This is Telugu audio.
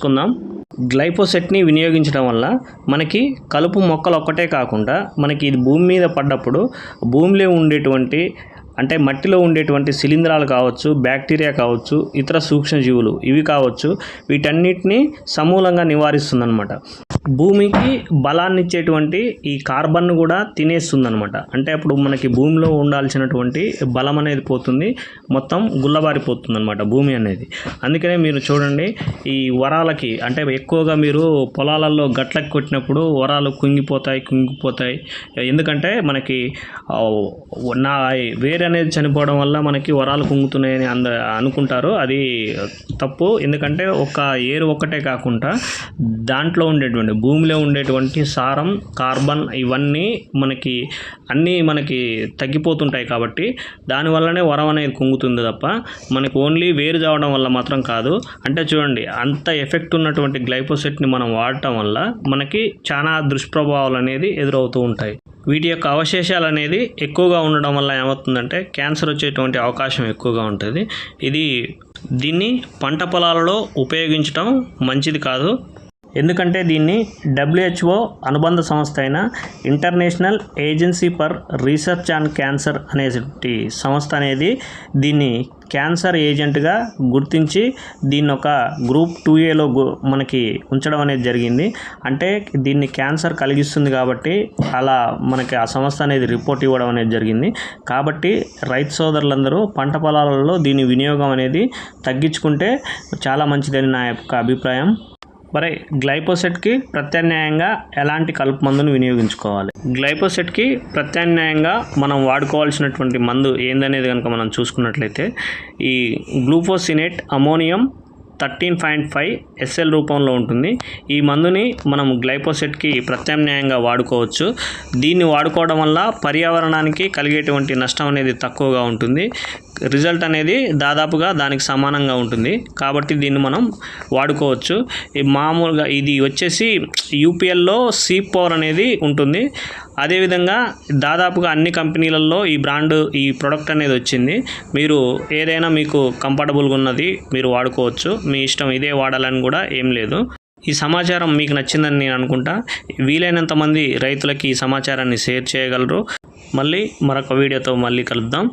కుందాం గ్లైపోసెట్ని వినియోగించడం వల్ల మనకి కలుపు మొక్కలు ఒక్కటే కాకుండా మనకి ఇది భూమి మీద పడ్డప్పుడు భూమిలో ఉండేటువంటి అంటే మట్టిలో ఉండేటువంటి శిలీంధ్రాలు కావచ్చు బ్యాక్టీరియా కావచ్చు ఇతర సూక్ష్మజీవులు ఇవి కావచ్చు వీటన్నిటిని సమూలంగా నివారిస్తుందన్నమాట. భూమికి బలాన్ని ఇచ్చేటువంటి ఈ కార్బన్ను కూడా తినేస్తుంది అనమాట అంటే అప్పుడు మనకి భూమిలో ఉండాల్సినటువంటి బలం అనేది పోతుంది మొత్తం గుల్లబారిపోతుంది అనమాట భూమి అనేది. అందుకనే మీరు చూడండి ఈ వరాలకి అంటే ఎక్కువగా మీరు పొలాలలో గట్లకి కొట్టినప్పుడు వరాలు కుంగిపోతాయి కుంగిపోతాయి. ఎందుకంటే మనకి నా వేరు అనేది చనిపోవడం వల్ల మనకి వరాలు కుంగుతున్నాయని అంద అనుకుంటారు. అది తప్పు. ఎందుకంటే ఒక ఏరు ఒక్కటే కాకుండా దాంట్లో ఉండేటువంటి భూమిలో ఉండేటువంటి సారం కార్బన్ ఇవన్నీ మనకి అన్నీ మనకి తగ్గిపోతుంటాయి కాబట్టి దానివల్లనే వరం అనేది కుంగుతుంది తప్ప మనకి ఓన్లీ వేరు చావడం వల్ల మాత్రం కాదు. అంటే చూడండి అంత ఎఫెక్ట్ ఉన్నటువంటి గ్లైపోసెట్ని మనం వాడటం వల్ల మనకి చాలా దుష్ప్రభావాలు అనేది ఎదురవుతూ ఉంటాయి. వీటి యొక్క అవశేషాలు అనేది ఎక్కువగా ఉండడం వల్ల ఏమవుతుందంటే క్యాన్సర్ వచ్చేటువంటి అవకాశం ఎక్కువగా ఉంటుంది. ఇది దీన్ని పంట పొలాలలో ఉపయోగించడం మంచిది కాదు. ఎందుకంటే దీన్ని డబ్ల్యూహెచ్ఓ అనుబంధ సంస్థ అయిన international agency for research on cancer అనేటి సంస్థ అనేది దీన్ని క్యాన్సర్ ఏజెంట్గా గుర్తించి దీన్ని ఒక గ్రూప్ టూ ఏలో మనకి ఉంచడం అనేది జరిగింది. అంటే దీన్ని క్యాన్సర్ కలిగిస్తుంది కాబట్టి అలా మనకి ఆ సంస్థ అనేది రిపోర్ట్ ఇవ్వడం అనేది జరిగింది. కాబట్టి రైతు సోదరులందరూ పంట పొలాలలో దీని వినియోగం అనేది తగ్గించుకుంటే చాలా మంచిదని నా యొక్క అభిప్రాయం. మరి గ్లైపోసెట్కి ప్రత్యామ్నాయంగా ఎలాంటి కలుపు మందును వినియోగించుకోవాలి? గ్లైపోసెట్కి ప్రత్యామ్నాయంగా మనం వాడుకోవాల్సినటువంటి మందు ఏందనేది కనుక మనం చూసుకున్నట్లయితే ఈ glufosinate ammonium thirteen point five SL రూపంలో ఉంటుంది. ఈ మందుని మనం గ్లైపోసెట్కి ప్రత్యామ్నాయంగా వాడుకోవచ్చు. దీన్ని వాడుకోవడం వల్ల పర్యావరణానికి కలిగేటువంటి నష్టం అనేది తక్కువగా ఉంటుంది. రిజల్ట్ అనేది దాదాపుగా దానికి సమానంగా ఉంటుంది. కాబట్టి దీన్ని మనం వాడుకోవచ్చు. మామూలుగా ఇది వచ్చేసి యూపీఎల్లో సీ పవర్ అనేది ఉంటుంది. అదేవిధంగా దాదాపుగా అన్ని కంపెనీలలో ఈ బ్రాండ్ ఈ ప్రోడక్ట్ అనేది వచ్చింది. మీరు ఏదైనా మీకు కంఫర్టబుల్గా ఉన్నది మీరు వాడుకోవచ్చు. మీ ఇష్టం ఇదే వాడాలని కూడా ఏం లేదు. ఈ సమాచారం మీకు నచ్చిందని నేను అనుకుంటా. వీలైనంత మంది రైతులకి ఈ సమాచారాన్ని షేర్ చేయగలరు. మళ్ళీ మరొక వీడియోతో మళ్ళీ కలుద్దాం.